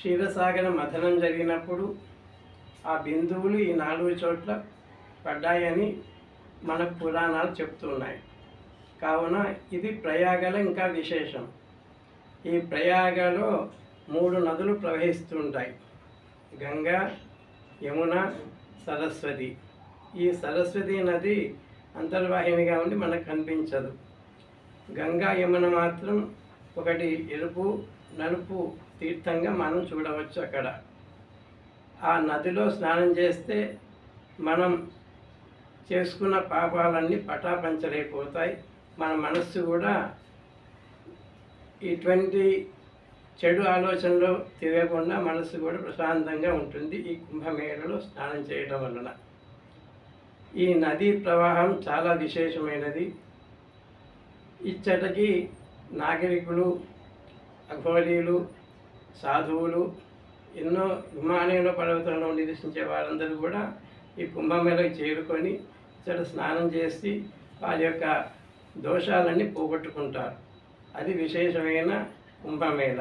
క్షీరసాగర మథనం జరిగినప్పుడు ఆ బిందువులు ఈ నాలుగు చోట్ల పడ్డాయని మన పురాణాలు చెప్తున్నాయి. కావున ఇది ప్రయాగలో ఇంకా విశేషం. ఈ ప్రయాగలో మూడు నదులు ప్రవహిస్తుంటాయి. గంగా యమున సరస్వతి. ఈ సరస్వతి నది అంతర్వాహినిగా ఉండి మనకు కనిపించదు. గంగా యమున మాత్రం ఒకటి ఎరుపు నలుపు తీర్థంగా మనం చూడవచ్చు అక్కడ. ఆ నదిలో స్నానం చేస్తే మనం చేసుకున్న పాపాలన్నీ పటాపంచలైపోతాయి. మన మనస్సు కూడా ఇటువంటి చెడు ఆలోచనలో తిరగకుండా మనసు కూడా ప్రశాంతంగా ఉంటుంది ఈ కుంభమేళలో స్నానం చేయడం వలన. ఈ నదీ ప్రవాహం చాలా విశేషమైనది. ఇచ్చటకి నాగరికులు అఘోరీలు సాధువులు ఎన్నో హిమాలయంలో పర్వతంలో నివసించే వారందరూ కూడా ఈ కుంభమేళకు చేరుకొని ఇక్కడ స్నానం చేసి వారి యొక్క దోషాలన్నీ పోగొట్టుకుంటారు. అది విశేషమైన కుంభమేళ.